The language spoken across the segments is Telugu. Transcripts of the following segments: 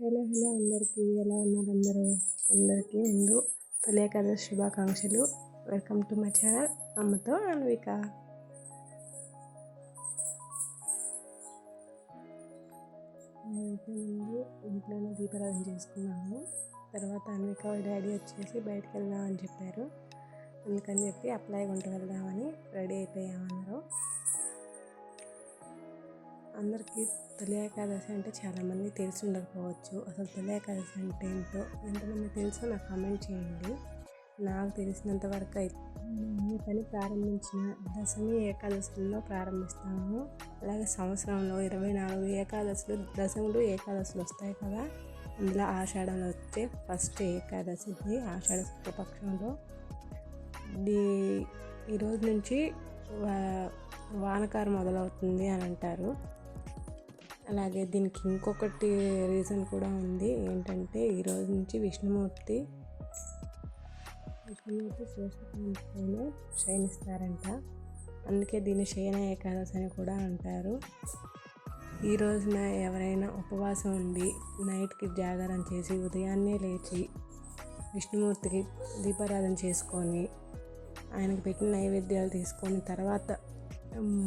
హలో హలో అందరికీ. ఎలా ఉన్నారు అందరూ? అందరికీ ముందు తొలి ఏకాదశి శుభాకాంక్షలు. Welcome to my channel. అమ్మతో అన్విక. నేనైతే ముందు ఇంట్లోనే దీపారాధన చేసుకున్నాము. తర్వాత అన్విక డాడీ వచ్చేసి బయటకు వెళ్దామని చెప్పారు. అందుకని చెప్పి అప్లై గుంట వెళ్దామని రెడీ అయిపోయామన్నారు అందరికీ తొలి ఏకాదశి అంటే చాలామంది తెలిసి ఉండకపోవచ్చు. అసలు తొలి ఏకాదశి అంటే ఏంటో ఎంతమంది తెలుసో నాకు కామెంట్ చేయండి. నాకు తెలిసినంత వరకు అయితే పని ప్రారంభించిన దశమి ఏకాదశుల్లో ప్రారంభిస్తాము. అలాగే సంవత్సరంలో ఇరవై నాలుగు ఏకాదశులు దశములు ఏకాదశులు వస్తాయి కదా. అందులో ఆషాఢంలో వచ్చే ఫస్ట్ ఏకాదశి ఆషాఢ శుక్లపక్షంలో. దీ ఈరోజు నుంచి వానకారు మొదలవుతుంది అని అంటారు. అలాగే దీనికి ఇంకొకటి రీజన్ కూడా ఉంది. ఏంటంటే ఈరోజు నుంచి విష్ణుమూర్తి విష్ణుమూర్తి శ్రేష్ఠ శయనిస్తారంట అందుకే దీన్ని శయన ఏకాదశి అని కూడా అంటారు. ఈ రోజున ఎవరైనా ఉపవాసం ఉండి నైట్కి జాగారం చేసి ఉదయాన్నే లేచి విష్ణుమూర్తికి దీపారాధన చేసుకొని ఆయనకు పెట్టిన నైవేద్యాలు తీసుకొని తర్వాత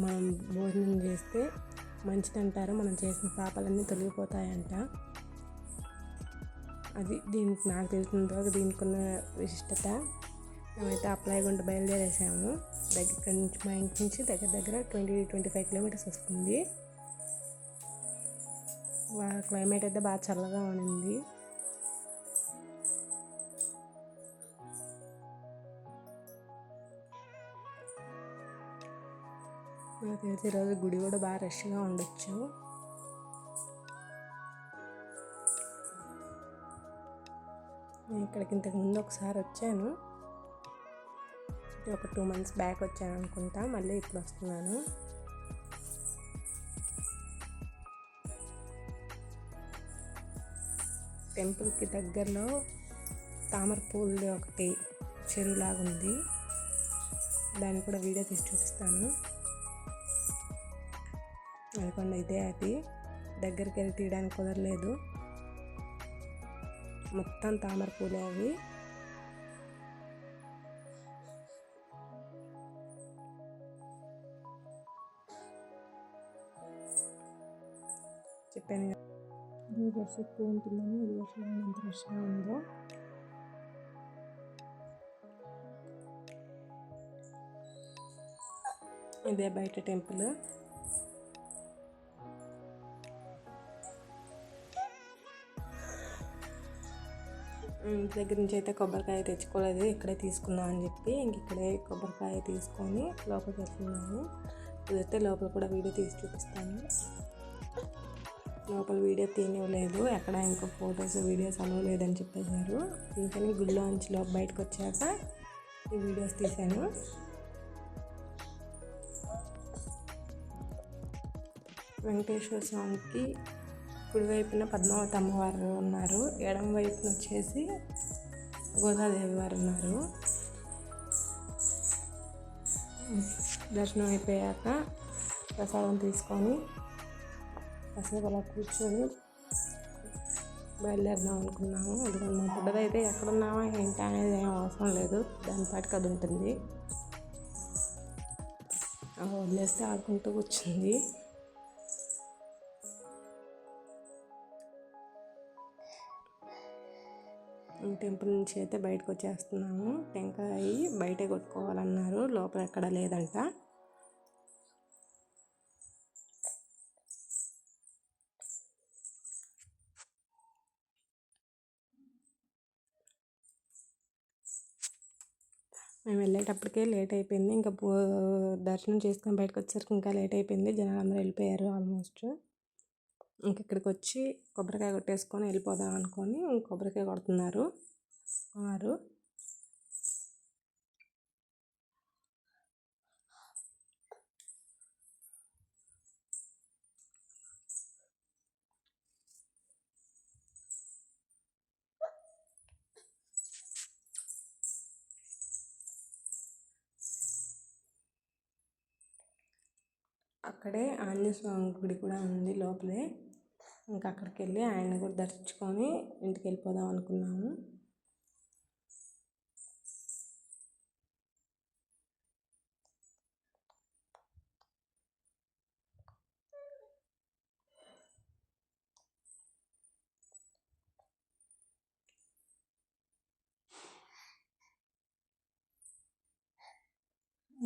మనం భోజనం చేస్తే మంచిదంటారు మనం చేసిన పాపాలన్నీ తొలగిపోతాయంట. అది దీనికి నాకు తెలిసినంత దీనికి ఉన్న విశిష్టత. మేమైతే అప్లై గుంట బయలుదేరేసాము. దగ్గర నుంచి మా ఇంటి నుంచి దగ్గర దగ్గర ట్వంటీ ట్వంటీ ఫైవ్ కిలోమీటర్స్ వస్తుంది. క్లైమేట్ అయితే బాగా చల్లగా ఉండింది. నాకు తెలిసి ఈరోజు గుడి కూడా బాగా రష్గా ఉండొచ్చు. నేను ఇక్కడికి ఇంతకు ముందు ఒకసారి వచ్చాను. ఒక టూ మంత్స్ బ్యాక్ వచ్చాను అనుకుంటా మళ్ళీ ఇప్పుడు వస్తున్నాను. టెంపుల్కి దగ్గరలో తామర పూలది ఒకటి చెరువులాగా ఉంది దాన్ని కూడా వీడియో తీసి చూపిస్తాను. అనుకోండి ఇదే అది. దగ్గరికి వెళ్ళి తీయడానికి కుదరలేదు. మొత్తం తామర పూలే అవి. చెప్పాను ఇది వర్ష ఎక్కువ ఉంటుందని ఇది ఎంత రష్గా ఉందో. ఇదే బయట టెంపుల్. దగ్గర నుంచి అయితే కొబ్బరికాయ తెచ్చుకోలేదు. ఇక్కడే తీసుకుందాం అని చెప్పి ఇంక ఇక్కడే కొబ్బరికాయ తీసుకొని లోపలికి వెళ్తున్నాను. కుదిరితే లోపల కూడా వీడియో తీసి చూపిస్తాను. లోపల వీడియో తీనివ్వలేదు ఎక్కడ ఇంకా ఫొటోస్ వీడియోస్ అలవ్ లేదని చెప్పేశారు అందుకని గుడిలో నుంచి లోపల బయటకు వచ్చాక ఈ వీడియోస్ తీశాను. వెంకటేశ్వర స్వామికి కుడివైపున పద్మావతి అమ్మవారు ఉన్నారు. ఎడమ వైపున వచ్చేసి గోదాదేవి వారు ఉన్నారు. దర్శనం అయిపోయాక ప్రసాదం తీసుకొని కాసేపు అలా కూర్చొని బయలుదేరదాం అనుకున్నాము. అది మా బుడ్డదైతే ఎక్కడున్నావా ఏంటి అనేది ఏం అవసరం లేదు. దాని పాటికి అది ఉంటుంది. వదిలేస్తే ఆడుకుంటూ కూర్చుంది. టెంపుల్ నుంచి అయితే బయటకు వచ్చేస్తున్నాము. టెంకాయ బయటే కొట్టుకోవాలన్నారు. లోపల ఎక్కడ లేదంట. మేము వెళ్ళేటప్పటికే లేట్ అయిపోయింది. ఇంకా దర్శనం చేసుకొని బయటకు వచ్చేసరికి ఇంకా లేట్ అయిపోయింది. జనాలు అందరూ వెళ్ళిపోయారు ఆల్మోస్ట్. ఇంక ఇక్కడికి వచ్చి కొబ్బరికాయ కొట్టేసుకొని వెళ్ళిపోదాం అనుకొని కొబ్బరికాయ కొడుతున్నారు. వారు అక్కడే ఆంజనేయ స్వామి గుడి కూడా ఉంది లోపలే. ఇంకా అక్కడికి వెళ్ళి ఆయన కూడా దర్శించుకొని ఇంటికి వెళ్ళిపోదాం అనుకున్నాము.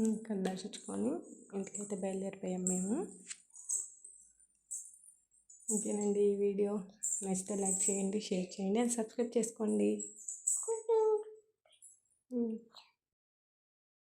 ఇంకా దర్శించుకొని ఇంటికైతే బయలుదేరిపోయాం మేము. ఇంకేనండి ఈ వీడియో. నచ్చితే లైక్ చేయండి షేర్ చేయండి అండ్ సబ్స్క్రైబ్ చేసుకోండి.